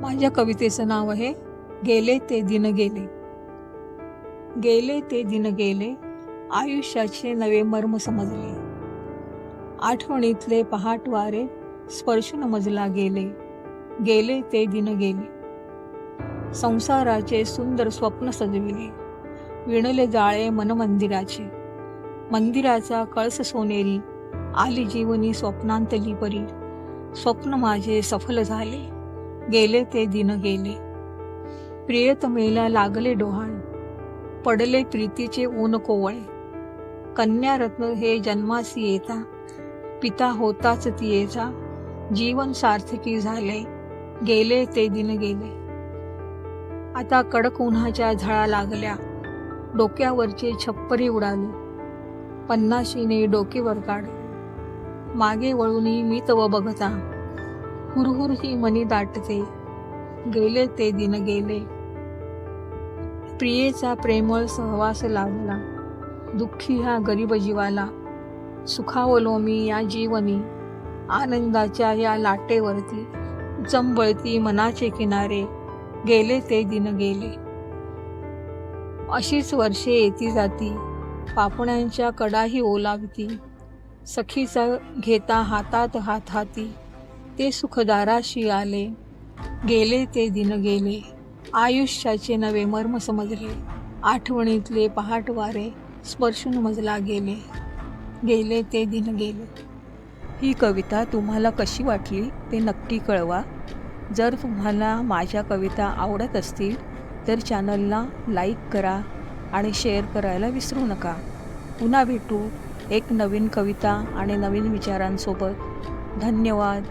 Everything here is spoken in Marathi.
माझ्या कवितेचं नाव आहे गेले ते दिन गेले. गेले ते दिन गेले आयुष्याचे नवे मर्म समजले. आठवणीतले पहाट वारे स्पर्शून मजला गेले गेले ते दिन गेले. संसाराचे सुंदर स्वप्न सजविले विणले जाळे मनमंदिराचे. मंदिराचा कळस सोनेरी आली जीवनी स्वप्नांतली परी. स्वप्न माझे सफल झाले. गेले ते दिन गेले. प्रियतमेला लागले डोहाळे. पडले प्रीतीचे ऊन कोवळे. कन्यारत्न हे जन्मासी येता. पिता होताच तियेचा. जीवन सार्थकी झाले. गेले ते दिन गेले. आता कडक उन्हाच्या झळा लागल्या. डोक्यावरचे छप्परी उडाले. पन्नाशीने डोकेवर काढ मागे वळून मी तव बघता. हुरहुर ही मनी दाटते. गेले ते दिन गेले. प्रियेचा प्रेमळ सहवास लागला दुःखी ह्या गरीब जीवाला. सुखावलो मी या जीवनी. आनंदाच्या या लाटेवरती चंबळती मनाचे किनारे. गेले ते दिन गेले. अशीच वर्षे येती जाती. पापण्यांच्या कडाही ओलावती. सखीचा घेता हातात हात हाती. ते सुखदाराशी आले. गेले ते दिन गेले. आयुष्याचे नवे मर्म समजले. आठवणीतले पहाट वारे स्पर्शून मजला गेले. गेले ते दिन गेले. ही कविता तुम्हाला कशी वाटली ते नक्की कळवा. जर तुम्हाला माझ्या कविता आवडत असतील तर चॅनलला लाईक करा आणि शेअर करायला विसरू नका. पुन्हा भेटू एक नवीन कविता आणि नवीन विचारांसोबत. धन्यवाद.